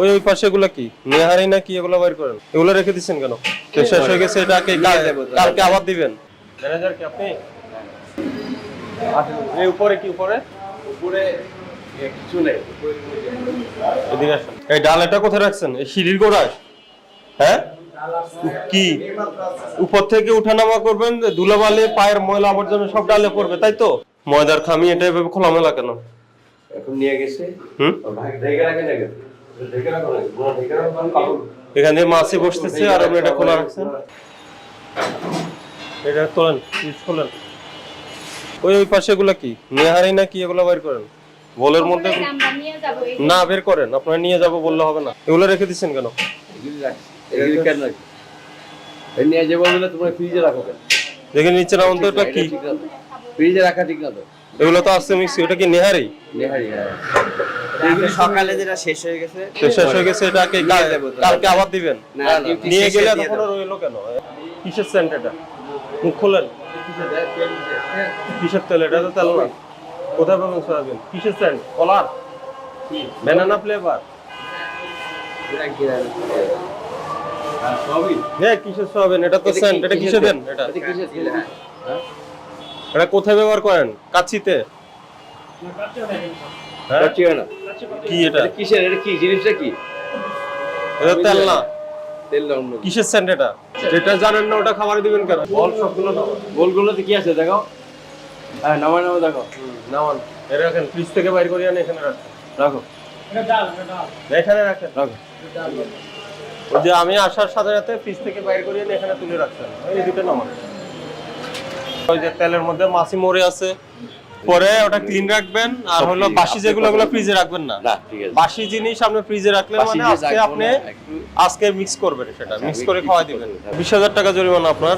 ওই ওই পাশে এগুলো কি? নেহারি না কি এগুলো বাইর করেন? এগুলো রেখে দিচ্ছেন কেন? শেষ হয়ে গেছে এটাকে। কালকে আবার দিবেন? ম্যানেজার কি আপনি এই উপরে কি উপরে? উপরে কিছু নেই। এদিকে আসেন। এই ডাল এটা কোথায় রাখছেন? এই সিঁড়ির গোড়ায়? হ্যাঁ? কি? উপর থেকে উঠানামা করবেন ধুলাবালি পায়ের ময়লা আবর্জনা সব ডালে পড়বে তাই তো? ময়দার খামি এটা এভাবে খোলামেলা কেন? এখন নিয়ে গেছে। হুম? ঢেকে রাখে না এখানে মাছি বসতেছে আর আপনি এটা খোলা রাখছেন এটা তোলেন পিস খোলেন। ওই ওই পাশে এগুলো কি? নেহারি না কি এগুলো বের করেন? বলের মধ্যে আমরা আমরা নিয়ে যাব এই না বের করেন। আপনারা নিয়ে যাব বললে হবে না। এগুলো রেখে দিচ্ছেন কেন? এগুলি রাখছি এগুলি কেন এই নিয়ে যাব বলে তোমার ফ্রিজে রাখো কেন দেখে নিচ্ছে না অন্তত এটা কি? ফ্রিজে রাখা ঠিক না তো এগুলো তো আসছে মিক্সি এটা কি নেহারি? নেহারি হ্যাঁ। সকালে যেটা শেষ হয়ে গেছে শেষ হয়ে গেছে এটাকে। কালকে আবার দিবেন? নিয়ে গেলে তখন। রইল কেন? কিসের সেন্ট এটা? মুখ খোলেন? কিসের তেল? এটা তো তেল না। কোথায় পাবেন সয়াবিন? কিসের সেন্ট কলার? ব্যানানা ফ্লেভার হ্যাঁ কিসের সয়াবিন? এটা তো সেন্ট এটা কিসে দেন? এটা। এটা কিসের হ্যাঁ এটা কোথায় ব্যবহার করেন? কাচ্ছিতে হ্যাঁ কাচ্চি হয় না। কি এটা? এটা কিসের? এটা কি? জিনিসটা কি? এটা তেল না। তেল না অন্য কিসের সেন্ট এটা? যেটা জানেন না ওটা খাবার দিবেন কেন? বল সবগুলো নাও কি আছে দেখো? হ্যাঁ দেখো। নামান। এটা রাখেন ফ্রিজ থেকে বাইর করে আনে এখানে রাখেন। রাখো। এখানে রাখেন। রাখো। যে আমি আসার সাথে সাথে ফ্রিজ থেকে বাইর করে এনে এখানে তুলে রাখছেন। এই দুটো নামান। ওই যে তেলের মধ্যে মাছি মরে আছে। পরে ওটা ক্লিন রাখবেন আর হলো বাসি যেগুলো ওগুলো ফ্রিজে রাখবেন না। বাসি জিনিস আপনি ফ্রিজে রাখলে মানে আজকে আপনি আজকে মিক্স করবেন সেটা মিক্স করে খাওয়াই খাওয়া দিবেন। বিশ হাজার টাকা জরিমানা আপনার।